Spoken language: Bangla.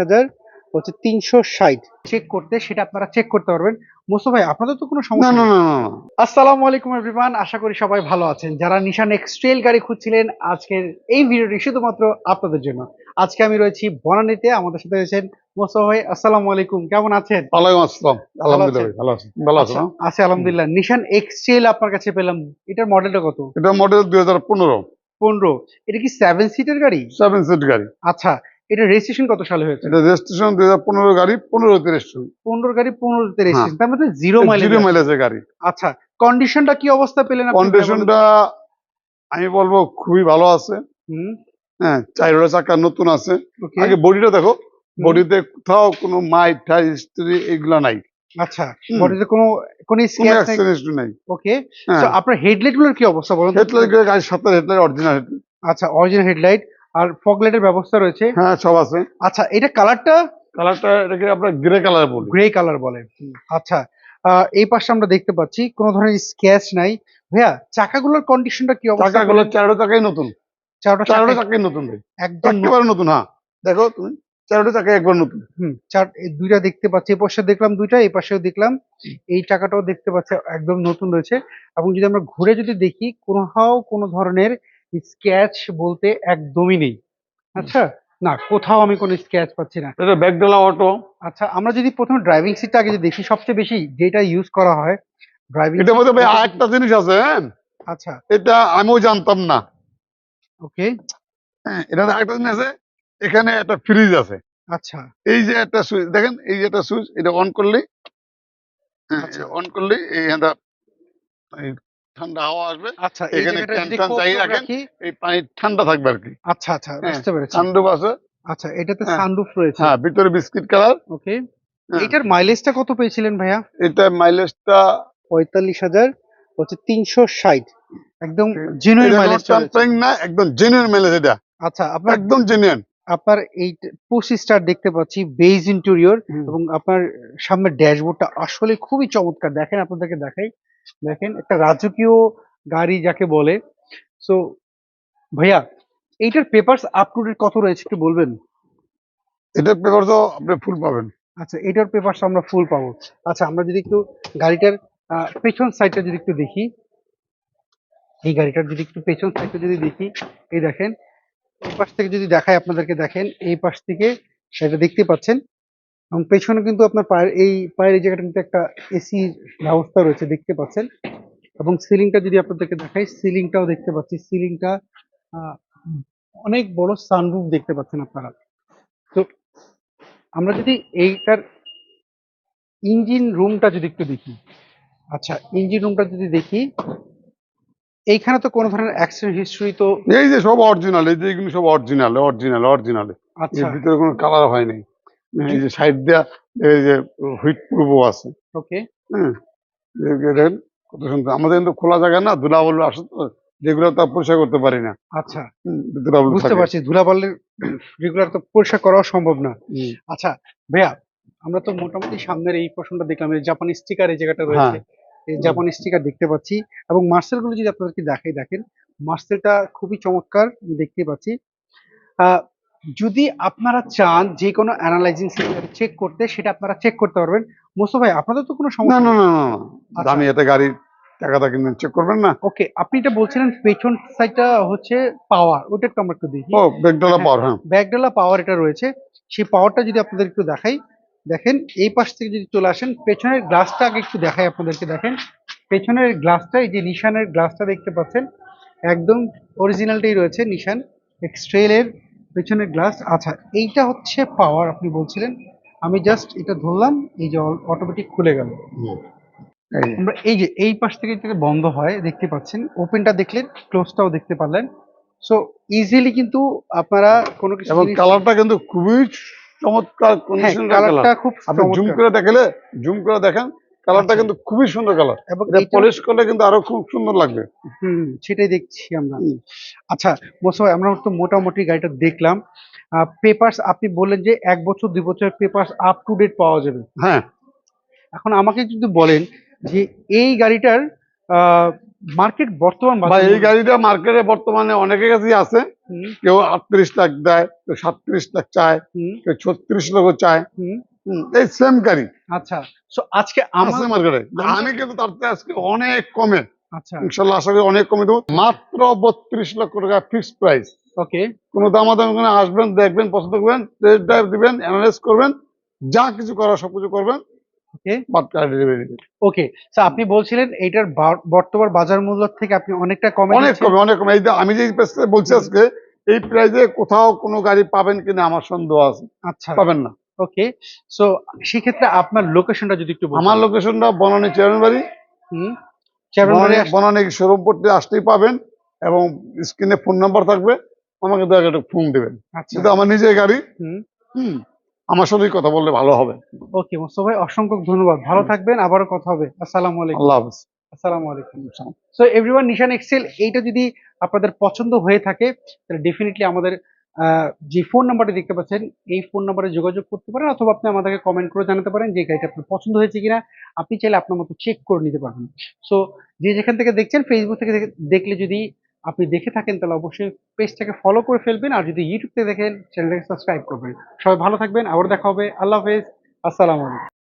হাজার হচ্ছে তিনশো ষাট। চেক করতে সেটা আপনারা চেক করতে পারবেন। মোস্তফা ভাই আপনাদের তো কোনো সমস্যা না না। আসসালামু আলাইকুম এভরিওয়ান আশা করি সবাই ভালো আছেন। যারা নিশান এক্সট্রেল গাড়ি খুঁজছিলেন আজকের এই ভিডিওটি শুধুমাত্র আপনাদের জন্য। আজকে আমি রয়েছি বনানীতে আমাদের সাথে রয়েছেন মোস্তফা ভাই। আসসালামু আলাইকুম কেমন আছেন? ওয়ালাইকুম আসসালাম। আলহামদুলিল্লাহ ভালো আছি। ভালো আছো আচ্ছা, আছে আলহামদুলিল্লাহ। নিশান এক্সট্রেল আপনার কাছে পেলাম। এটার মডেলটা কত? এটা মডেল দুই হাজার পনেরো। পনেরো। এটা কি সেভেন সিটের গাড়ি? সেভেন সিট গাড়ি। আচ্ছা এটা রেজিস্ট্রেশন কত সালে হয়েছে? এটা রেজিস্ট্রেশন দুই হাজার পনেরো গাড়ি পনেরো রেজিস্ট্রেশন পনেরো গাড়ি পনেরোতে হ্যাঁ। রেজিস্ট্রেশন তার মধ্যে জিরো মাইলেজ জিরো মাইলেজের গাড়ি। আচ্ছা কন্ডিশনটা কি অবস্থা পেলেন আপনি? কন্ডিশনটা আমি বলব খুবই ভালো আছে। হুম। হ্যাঁ চাইরোটা চাকা নতুন আছে। আগে বডিটা দেখো বডিতে কোথাও কোনো মাইট ঠাই হিস্ট্রি এগুলা নাই। আচ্ছা। বডিতে কোনো কোনো স্ক্র্যাচ নাই? ওকে হ্যাঁ। তো আপনার হেডলাইটগুলোর কি অবস্থা বলুন তো? হেডলাইট গাড়ির সাথে হেডলাইট অরিজিনাল আচ্ছা অরিজিনাল হেডলাইট আর ফগ লাইটের ব্যবস্থা রয়েছে। হ্যাঁ সব আছে। আচ্ছা এটা কালারটা? কালারটা এটাকে আমরা গ্রে কালার বলি। গ্রে কালার বলে। আচ্ছা এই পাশে আমরা দেখতে পাচ্ছি কোনো ধরনের স্ক্র্যাচ নাই। ভাইয়া চাকাগুলোর কন্ডিশনটা কি অবস্থা? চাকাগুলো? চারোটা চাকাই নতুন। চারটা চারোটা চাকা চাকাই নতুন ভাই একদম একেবারে নতুন হ্যাঁ। দেখো তুমি চারোটা চাকা একবার নতুন। হুম চার এই দুইটা দেখতে পাচ্ছি এই পাশে দেখলাম দুইটা এই পাশেও দেখলাম। এই চাকাটাও দেখতে পাচ্ছি একদম নতুন রয়েছে। এবং যদি আমরা ঘুরে যদি দেখি কোথাও কোনো ধরনের স্ক্র্যাচ বলতে একদমই নেই। আচ্ছা না কোথাও আমি কোনো স্ক্র্যাচ পাচ্ছি না। এটা ব্যাগডালা অটো আচ্ছা আমরা যদি প্রথমে ড্রাইভিং সিটটা আগে যদি দেখি সবচেয়ে বেশি যেটা ইউজ করা হয় ড্রাইভিং এটার মধ্যে ভাই আরেকটা জিনিস আছে হ্যাঁ? আচ্ছা। এটা আমিও জানতাম না। ওকে। হ্যাঁ এটা আরেকটা জিনিস আছে এখানে একটা ফ্রিজ আছে। আচ্ছা। এই যে একটা সুইচ দেখেন এই যে একটা সুইচ এটা অন আচ্ছা। অন করলেই এই এটা ঠান্ডা হাওয়া আসবে। আচ্ছা এখানে জায়গাটা যদি ক্যান ট্যান কোপ চালিয়ে টোপ রাখেন। এই পানি ঠান্ডা থাকবে আর কি। আচ্ছা আচ্ছা হ্যাঁ, বুঝতে পেরেছি। সানরুফ আছে। আচ্ছা এটাতে হ্যাঁ। সানরুফ রয়েছে। হ্যাঁ ভিতরে বিস্কিট কালার। ওকে। এটার মাইলেজটা কত পেয়েছিলেন ভাইয়া? এটা মাইলেজটা পঁয়তাল্লিশ হাজার হচ্ছে তিনশো ষাট। একদম জেনুইন মাইলেজ ট্যাম্পারিং না একদম জেনুইন মাইলেজ এটা। আচ্ছা আপনার একদম জেনুইন আপনার এই পুশ স্টার দেখতে পাচ্ছি বেজ ইন্টেরিয়র এবং আপনার সামনের ড্যাশবোর্ডটা আসলে খুবই চমৎকার। দেখেন আপনাদেরকে দেখাই। দেখেন একটা রাজকীয় গাড়ি যাকে বলে। সো ভাইয়া এইটার পেপারস আপ টু ডেট কত রয়েছে একটু বলবেন? এটার পেপার তো আপনি ফুল পাবেন। আচ্ছা এটার পেপারস আমরা ফুল পাবো। আচ্ছা আমরা যদি একটু গাড়িটার পেছন সাইডটা যদি একটু দেখি। এই গাড়িটার যদি একটু পেছন সাইডটা যদি দেখি এই দেখেন এই পাশ থেকে যদি দেখায় আপনাদেরকে দেখেন এই পাশ থেকে সেটা দেখতে পাচ্ছেন। এবং পেছনে কিন্তু আপনার পায়ের এই পায়ের এই জায়গাটা কিন্তু একটা এসি ব্যবস্থা রয়েছে দেখতে পাচ্ছেন। এবং সিলিংটা যদি আপনাদেরকে দেখাই সিলিংটাও দেখতে পাচ্ছি। সিলিংটা অনেক বড় সানরুফ দেখতে পাচ্ছেন আপনারা। তো আমরা যদি এইটার ইঞ্জিন রুমটা যদি একটু দেখি। আচ্ছা ইঞ্জিন রুমটা যদি দেখি এইখানে তো কোনো ধরনের অ্যাক্সিডেন্ট হিস্ট্রি তো এই যে সব অরিজিনাল এই যে এগুলো সব অরিজিনাল অরিজিনাল অরিজিনাল আচ্ছা। এর ভিতরে কোনো কালার হয় নাই এই যে সাইড দেয়া এই যে হুইট প্রুফও আছে। ওকে। হ্যাঁ। কত সুন্দর। আমাদের কিন্তু খোলা জায়গা না ধুলাবল আসে তো যেগুলো তো পরিষ্কার করতে পারি না। আচ্ছা। বুঝতে পারছি ধুলাবালের রেগুলার তো পরিষ্কার করাও সম্ভব না। আচ্ছা ভাইয়া আমরা তো মোটামুটি সামনের এই প্রশ্নটা দেখলাম এই জাপানি স্টিকার এই জায়গাটা রয়েছে। এই জাপানি স্টিকার দেখতে পাচ্ছি এবং মার্সেলগুলো যদি আপনাদেরকে দেখাই দেখেন মার্সেলটা খুবই চমৎকার দেখতে পাচ্ছি। আহ, যদি আপনারা চান যে কোনো অ্যানালাইজিং সেন্টারে চেক করতে সেটা আপনারা চেক করতে পারবেন। মোস্তফা ভাই আপনাদের তো কোনো সমস্যা না না না না। আচ্ছা। দামি একটা গাড়ি টাকাটা কিন্তু চেক করবেন না। ওকে আপনি এটা বলছিলেন পেছন সাইডটা হচ্ছে পাওয়ার ওটা একটু আমরা একটু দেখি। ও ব্যাগডালা পাওয়ার হ্যাঁ। ব্যাকডালা পাওয়ার এটা রয়েছে। সেই পাওয়ারটা যদি আপনাদের একটু দেখাই দেখেন এই পাশ থেকে যদি চলে আসেন পেছনের গ্লাসটা আগে একটু দেখাই আপনাদেরকে দেখেন। পেছনের গ্লাসটা এই যে নিশানের গ্লাসটা দেখতে পাচ্ছেন একদম অরিজিনালটাই রয়েছে নিশান। এক্সট্রেলের পেছনের গ্লাস আচ্ছা এইটা হচ্ছে পাওয়ার আপনি বলছিলেন। আমি জাস্ট এটা ধরলাম এই যে অটোমেটিক খুলে গেল। এই যে। আমরা এই যে এই পাশ থেকে যেটা বন্ধ হয় দেখতে পাচ্ছেন ওপেনটা দেখলেন ক্লোজটাও দেখতে পারলেন। সো ইজিলি কিন্তু আপনারা কোনো কিছু এবং কালারটা কিন্তু খুবই চমৎকার হ্যাঁ কন্ডিশন কালারটা খুব আপনি জুম করে দেখলে জুম করে দেখেন কালারটা আচ্ছা। কিন্তু খুবই সুন্দর কালার। এটা পলিশ করলে কিন্তু আরও খুব সুন্দর লাগবে। হুম সেটাই দেখছি আমরা। আচ্ছা মোসাই আমরা তো মোটামুটি গাড়িটা দেখলাম। পেপারস আপনি বললেন যে এক বছর দুই বছর পেপারস আপ টু ডেট পাওয়া যাবে। হ্যাঁ। এখন আমাকে যদি বলেন যে এই গাড়িটার মার্কেট বর্তমান এই গাড়িটা মার্কেটে বর্তমানে অনেকের কাছেই আছে। কেউ আটত্রিশ লাখ দেয় কেউ সাতত্রিশ লাখ চায় কেউ ছত্রিশ লক্ষ চায়। এই সেম গাড়ি। আচ্ছা সো আজকে আমার মার্কেটে আমি কিন্তু তার আজকে অনেক কমে। আচ্ছা। ইনশাল্লাহ আশা করি অনেক কমে দেবো। মাত্র বত্রিশ লক্ষ টাকা ফিক্সড প্রাইস ওকে কোনো দামাদামি করে আসবেন দেখবেন পছন্দ করবেন টেস্ট ড্রাইভ দিবেন অ্যানালাইজ করবেন যা কিছু করার সবকিছু করবেন। ওকে আপনি বলছিলেন এইটার বর্তমান বাজার মূল্য থেকে আপনি অনেকটা কমে অনেক কমে অনেক কমে। এই যে আমি যে বলছি আজকে এই প্রাইসে কোথাও কোনো গাড়ি পাবেন কিনা আমার সন্দেহ আছে। আচ্ছা। পাবেন না। ওকে সো সেক্ষেত্রে আপনার লোকেশনটা যদি একটু। আমার লোকেশনটা বনানী চেয়ারম্যান বাড়ি হুম বনানী শোরুম আসতেই পাবেন এবং স্ক্রিনে ফোন নাম্বার থাকবে। আমাকে দয়া করে ফোন দিবেন। আচ্ছা। কিন্তু আমার নিজের গাড়ি। হুম। হুম আমার সাথেই কথা বললে ভালো হবে। ওকে মোস্তফা ভাই অসংখ্য ধন্যবাদ। ভালো থাকবেন আবারও কথা হবে। আসসালামু আলাইকুম। আল্লাহ হাফিজ। আসসালামু আলাইকুম। সো এভরিওয়ান নিশান এক্সেল এইটা যদি আপনাদের পছন্দ হয়ে থাকে তাহলে ডেফিনেটলি আমাদের যে ফোন নাম্বারটা দেখতে পাচ্ছেন, এই ফোন নাম্বারে যোগাযোগ করতে পারেন অথবা আপনি আমাদেরকে কমেন্ট করে জানাতে পারেন যে গাড়িটা আপনার পছন্দ হয়েছে কিনা। আপনি চাইলে আপনার মতো চেক করে নিতে পারবেন। সো যে যেখান থেকে দেখছেন ফেসবুক থেকে দেখলে যদি আপনি দেখে থাকেন, তাহলে অবশ্যই পেজটাকে ফলো করে ফেলবেন আর যদি ইউটিউব থেকে দেখেন চ্যানেলটাকে সাবস্ক্রাইব করবেন। সবাই ভালো থাকবেন, আবার দেখা হবে। আল্লাহ হাফেজ। আসসালামু আলাইকুম।